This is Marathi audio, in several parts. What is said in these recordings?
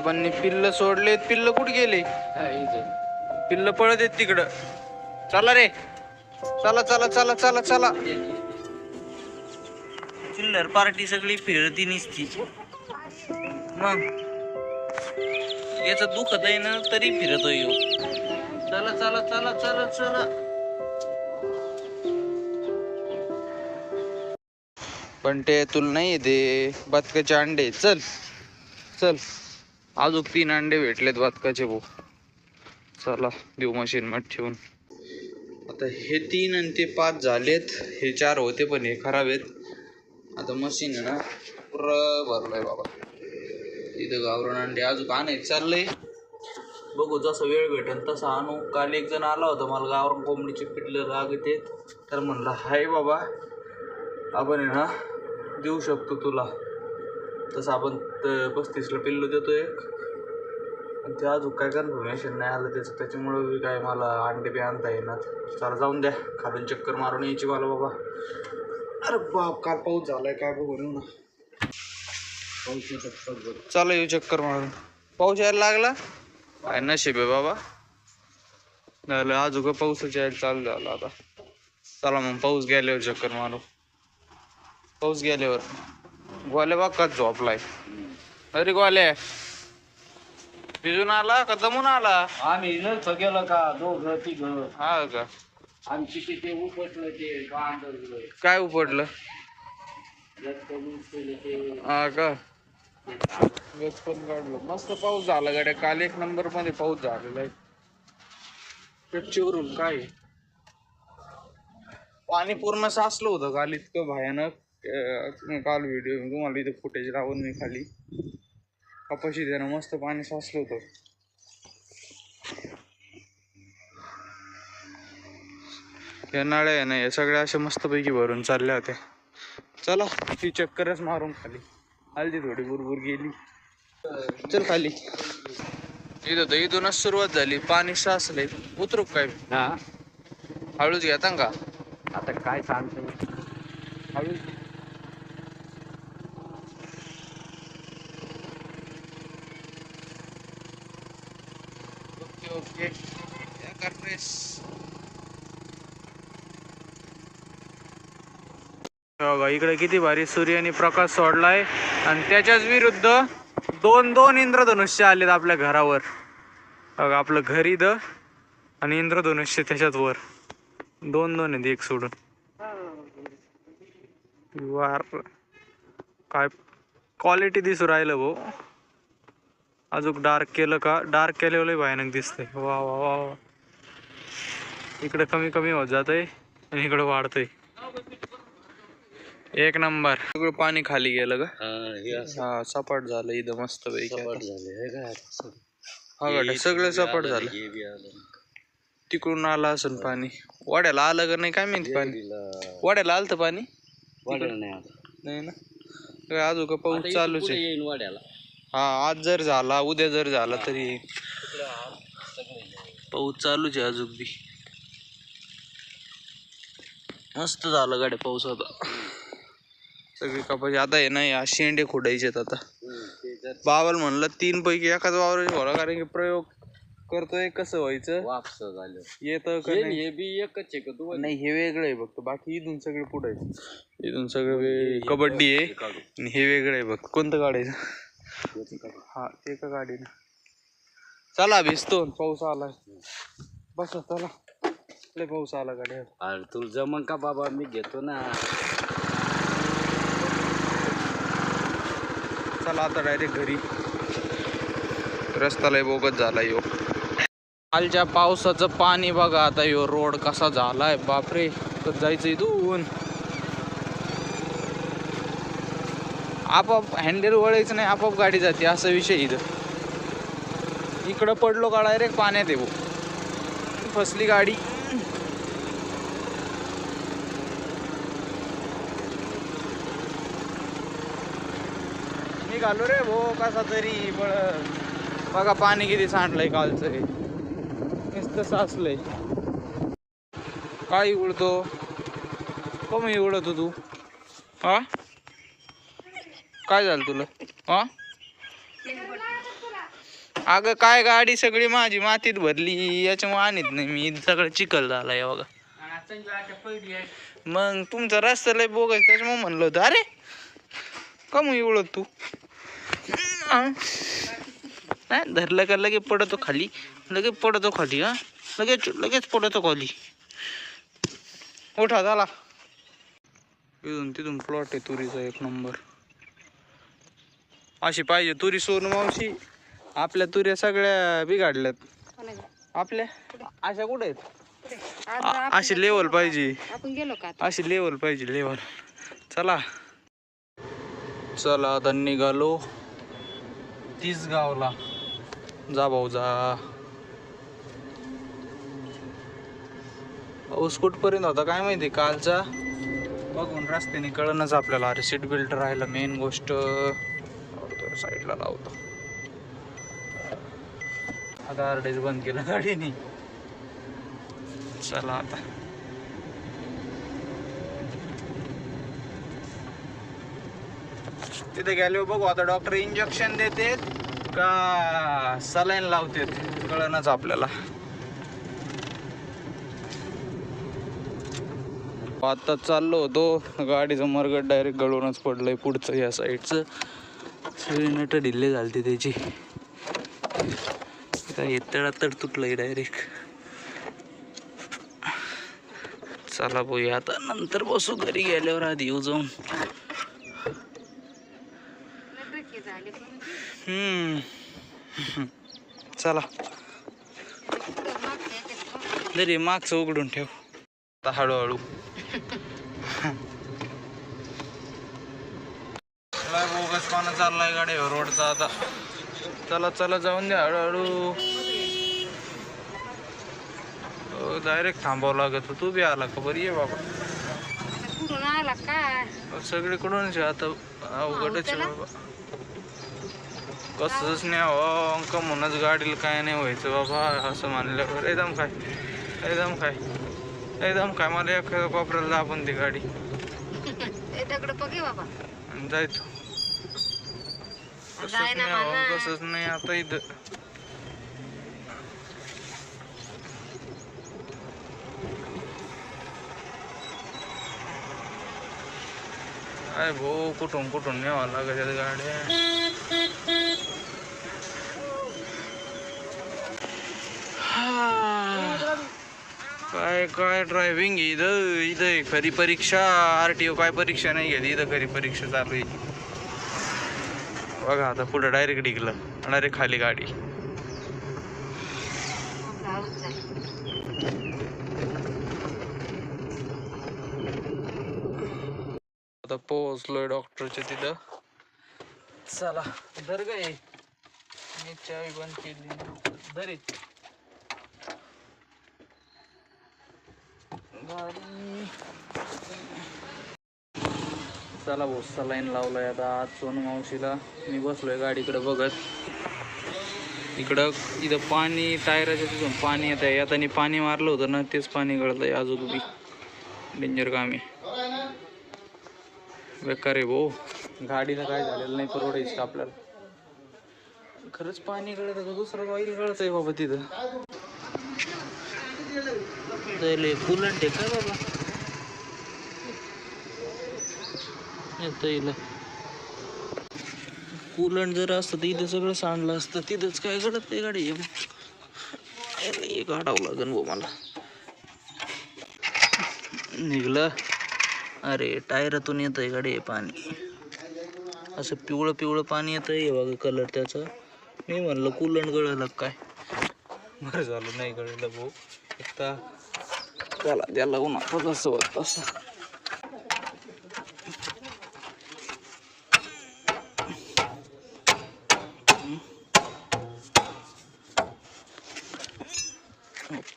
बाबांनी पिल्ल सोडलेत पिल्ल कुठे गेले? पिल्ल पळत आहेत तिकडं. चला रे. चला चला चला चला चला. चिल्लर पार्टी सगळी फिरती निसती. मग? याच दुखत आहे ना तरी फिरतोय येऊ चला चला चला चला चला. पण ते तुला नाही दे बदकाचे अंडे. चल चल. अजून तीन अंडे भेटलेत बदकाचे भाऊ. चला देऊ मशीन मत ठेवून. आता हे तीन आणि ते पाच झालेत. हे चार होते पण हे खराब आहेत. आता मशीन आहे ना पुरं भरलंय बाबा. इथं गावरण अंडे अजून आणायचं चाललंय. बघू जसं वेळ भेटेल तसं आणू. काल एक जण आला होता मला गावरण कोंबडीचे पिठलं लागत तर म्हणलं हाय बाबा आपण आहे ना देऊ शकतो तुला. तसं आपण त- पस्तीसला पिल्लू देतो एक. आणि ते अजून काय कन्फर्मेशन नाही आलं त्याचं. त्याच्यामुळं काय मला अंडे बी आणता येणार चला जाऊन द्या. खालून चक्कर मारून यायची मला बाबा. अरे बाप काल पाऊस झालाय काय बघू ना. चला येऊ चक्कर मारून. पाऊस यायला लागला? काय नशीब आहे बाबा. झालं अजून पाऊसच यायला चालू झाला आता. चला मग पाऊस गेल्यावर चक्कर मारू. पाऊस गेल्यावर. गोल्या बाग झोपलाय. अरे गोल्या भिजून आला का दमून आला? आम्ही गेलो का? दोघं तिघ. हा का? आमची तिथे उपटलं ते काय ते हा का? वेच पण काढलं मस्त पाऊस झाला गाड्या. काल एक नंबरमध्ये पाऊस झालेला आहे. पेपचीवरून काय? पाणी पूर्ण साचलं होतं काल इतकं भयानक. काल व्हिडिओ तुम्हाला इथे फुटेज लावून मी खाली. कपाशी त्यानं मस्त पाणी साचलं होतं. या नाळ्या आहे ना या सगळ्या अशा मस्तपैकी भरून चालल्या होत्या. चला ती चक्करच मारून खाली. आली थोडी बुरबुर गेली. चल खाली. इथं तर इथूनच सुरुवात झाली. पाणी साचलंय. उतरू काय? हा. हळूच घेता का? आता काय सांगतो? हळूच. ओके. प्रेस बघा इकडे किती भारी सूर्याने प्रकाश सोडलाय. आणि त्याच्याच विरुद्ध दोन दोन इंद्रधनुष्य आलेत आपल्या घरावर. बघा आपलं घर इथं आणि इंद्रधनुष्य त्याच्यात वर. दोन दोन आहेत एक सोडून. वार. काय? क्वालिटी दिसू राहिलं भाऊ. अजून डार्क केलं का? डार्क केल्यावर भयानक दिसतंय. वा वा वा वा. इकडे कमी कमी होत जातंय आणि इकडे वाढतंय. एक नंबर. सगळं पाणी खाली गेलं का हा सपाट झालं इथं मस्त पैकी हा सगळं? सपाट झालं. तिकडून आलं असेल पाणी. वाड्याला आलं का नाही काय माहिती पाणी? वाड्याला आलं पाणी? नाही ना? अजून का पाऊस चालूच आहे. वाड्याला. हा आज जर झाला उद्या जर झाला तरी पाऊस चालूच आहे अजून बी. मस्त झालं गाड्या पाऊस आता सगळी कपाशी. आता आहे ना या शेंडे खोडायचेत आता. बाबाला म्हणलं तीन पैकी एकाच वावराची घोडा कारण की प्रयोग करतोय कसं व्हायचं? वापस झालं. येतं नाही? हे बी एकच आहे का तू नाही हे वेगळं आहे फक्त. बाकी इथून सगळे पुढे इथून सगळं कबड्डी आहे. आणि हे वेगळं आहे बघ कोणतं काढायचं? हा ते का गाडीनं. चला भिजतो. पाऊस आला बस चला. लय पाऊस आला गाड्या अरे तू जमन का बाबा? मी घेतो ना. चला आता डायरेक्ट घरी. रस्ता लय बोगत झाला यो. कालच्या पावसाचं पाणी बघा आता यो. रोड कसा झालाय? बापरे. तर जायचं इथून. आपोआप हँडल वळायचं नाही आपोआप गाडी जाते असा विषय इथं. इकडं पडलो का डायरेक्ट पाण्यात येऊ फसली गाडी. निघालो रे भो कसा तरी बळ बघा पाणी किती सांडलंय कालचं हे. नुसतं साचलंय. काय उडतो? कमी उडतो तू. हा? काय झालं तुला? हा? अगं काय गाडी सगळी माझी मातीत भरली. याच्यामुळे आणत नाही मी. सगळं चिखल झाला या बघा. मग तुमचा रस्ता लय बोगस त्याच्यामुळे म्हणलं होतं अरे का मग एवढं तू? नाही धरलं का लगेच पडतो खाली. लगेच पडतो खाली हा? लगेच लगेच पडतो खाली. उठा झाला इथून तिथून प्लॉट आहे तुरीचा एक नंबर अशी पाहिजे तुरी सोनू मावशी. आपल्या तुऱ्या सगळ्या बिघाडल्यात. आपल्या? अशा कुठे आहेत? अशी लेवल पाहिजे. अशी लेवल पाहिजे लेवल चला. चला आता निघालो. तीस गावला जा भाऊ जा पाऊस कुठपर्यंत होता? काय माहिती कालचा? बघून रस्त्याने कळणच आपल्याला. अरे सीट बेल्ट राहिला मेन गोष्ट. साईडला लावतो. आता आरडेच बंद केलं गाडीने. चला आता. तिथे गेलो बघू आता डॉक्टर इंजेक्शन देतेत का सलाईन लावतेत? कळणच आपल्याला. आता चाललो होतो. गाडीचं मरगट डायरेक्ट गळूनच पडलंय पुढचं या साईडचं सगळी नट ढिल्ले झालते त्याची. काय तड तुटलंय डायरेक्ट चला बोया आता. नंतर बसू घरी गेल्यावर आधी येऊ जाऊन. हम्म. चला. तरी मागचं उघडून ठेव. आता हळूहळू लय बोगसपणा गाडीवर रोडचा आता. चला चला जाऊन द्या हळूहळू. डायरेक्ट थांबावं लागत. तू बी आला का बरी? ये बाबा. सगळीकडूनच आता. अवघडच बाबा. कसंच नाही हो अंक म्हणूनच गाडीला काय नाही व्हायचं बाबा असं मानल्यावर एकदम काय एकदम काय एकदम काय मला एक कोपऱ्याला दाबून ती गाडी. बाबा. जायचो ना नाही हो. कसंच नाही आता इथं काय भाऊ कुठून कुठून न्यावं लागत गाड्या काय काय ड्रायव्हिंग इथं इथं आहे खरी परीक्षा आर टी ओ काय परीक्षा नाही घेत इथं खरी परीक्षा चालू आहे बघा आता पुढं डायरेक्ट डिगलं डायरेक्ट खाली गाडी. आता पोहोचलोय डॉक्टरच्या तिथं. चला दर गे मी चावी बंद केली. दरीत गाडी. चला भाऊ सलाईन लावलाय आता आज सोनू मावशीला. मी बसलोय गाडीकडे बघत. इकडं इथं पाणी टायराच्या तिथून पाणी येत आहे आता पाणी मारलं होतं ना तेच पाणी गळतंय अजून बी. डेंजर काम. आहे बेकार आहे भाऊ. गाडीला काय झालेलं नाही परवडायचं का आपल्याला? खरंच पाणी गळत का दुसरं ऑइल गळत आहे बाबा तिथं. कुलंट आहे काय बाबा? येतं कूलंट जर असतं तर इथं सगळं सांडलं असतं. तिथंच काय घडत आहे गाडी? हे काढावं लागेल भाऊ मला. निघलं. अरे टायरातून येत आहे गाडी हे पाणी. असं पिवळं पिवळं पाणी येत आहे बघा कलर त्याचा. मी म्हणलं कुलंट गळलं काय? बरं झालं नाही गळलं भाऊ आता त्याला त्याला उन्हा कसं होत असं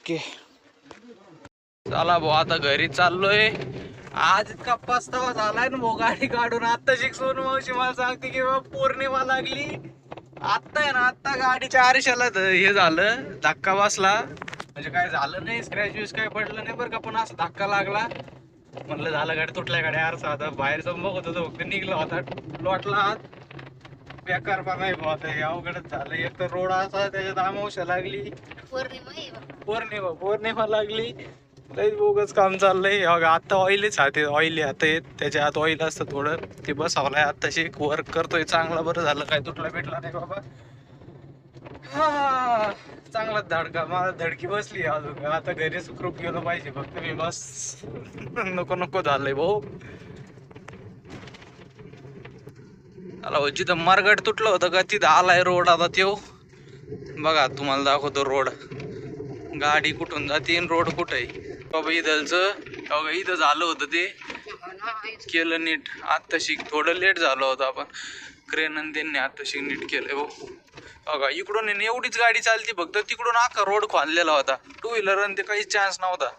ओके. चला भाऊ आता घरी चाललोय. आज इतका पस्तावा झालाय ना भाऊ गाडी काढून. आता शिकवून मावशी मला सांगते की पौर्णिमा लागली. आत्ता आहे ना आत्ता गाडीच्या आरशाला हे झालं धक्का बसला. म्हणजे काय झालं नाही स्क्रॅच विच काय पडलं नाही बरं का पण असं धक्का लागला. म्हणलं झालं गाडी तुटल्या गाडी आरसा आता बाहेर जाऊन बघत होतो फक्त निघला होता लोटला आत. बेकार पण नाही भाऊ आता अवघडच झालं. एक तर रोड असा त्याच्यात अमावश्या लागली. पौर्णिमा पौर्णिमा पौर्णिमा लागली. लई बोगस काम चाललंय. आता ऑइलच हाते ऑइल हात येत त्याच्या आत ऑइल असतं थोडं. ते बसवलंय आताशी वर्क करतोय. चांगला बरं झालं. काय तुटला भेटला नाही बाबा. हा चांगला धडका. मला धडकी बसली अजून. आता घरी सुखरूप गेलो पाहिजे. फक्त मी बस. नको नको झालंय भाऊ. आला हो, जिथं मार्गट तुटलं होतं का तिथं आलाय रोड आता त्यो. बघा तुम्हाला दाखवतो रोड. गाडी कुठून जाते रोड कुठं आहे? बाबा इथलचं बघा इथं झालं होतं ते. केलं नीट. आत्ताशी थोडं लेट झालं होतं आपण. क्रेन आणि त्यांनी आत्ताशी नीट केलं हो. बघा इकडून एवढीच गाडी चालती फक्त. तिकडून आखा रोड खोदलेला होता. टू व्हीलर आणि ते काहीच चान्स नव्हता.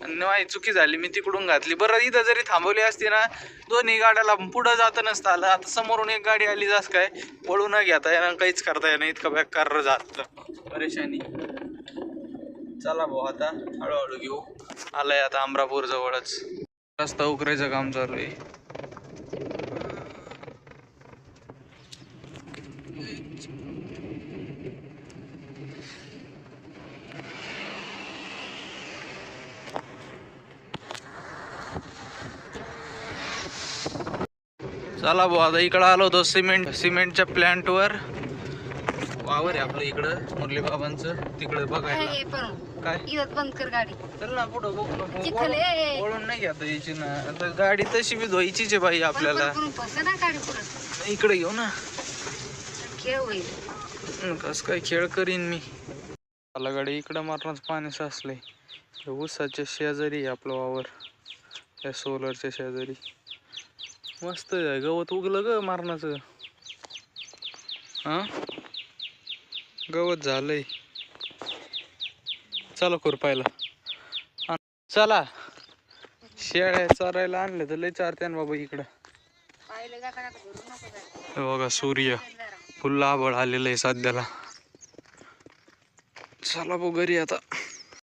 आणि माझी चुकी झाली. मी तिकडून घातली. बरं इथं जरी थांबवली असती ना दोन्ही गाड्याला पुढं जाता नसतं आलं. आता समोरून एक गाडी आली जास काय? वळू न घेता येणार काहीच करता येणार इतका बेकार झालं. परेशानी. चला भाऊ आता हळूहळू घेऊ. आलाय आता अमरापूर जवळच. रस्ता उकरायचं काम चालू आहे. चला भाऊ आता इकडं आलो होतो सिमेंट सिमेंटच्या प्लॅन्टवर वावर आहे आपलं इकडं मुरली बाबांचं तिकडं बघायला. पण. काय? इथं बंद कर गाडी. चल ना पुढं बघू नको. चिखल आहे. वळून- वळून नाही घेता यायची ना. आता गाडी तशी बी धुवायचीच आहे बाई आपल्याला. ना गाडी पुढं. इकडे घेऊ ना. खेळ होईल. कस काय खेळ करीन मी. मला गाडी इकडं मारणाच पाणी साचलंय. हे ऊसाच्या शेजारी आहे आपलं वावर. त्या सोलरच्या शेजारी. मस्त आहे गवत उगलं ग मारणाचं. हा? गवत झालंय. चला खुरपायला. चला. शेळ्या चारायला आणलं तर लय चारते ना बाबा इकडं. बघा सूर्य. फुल आबळ आलेलं आहे सध्याला. चला भाऊ घरी आता.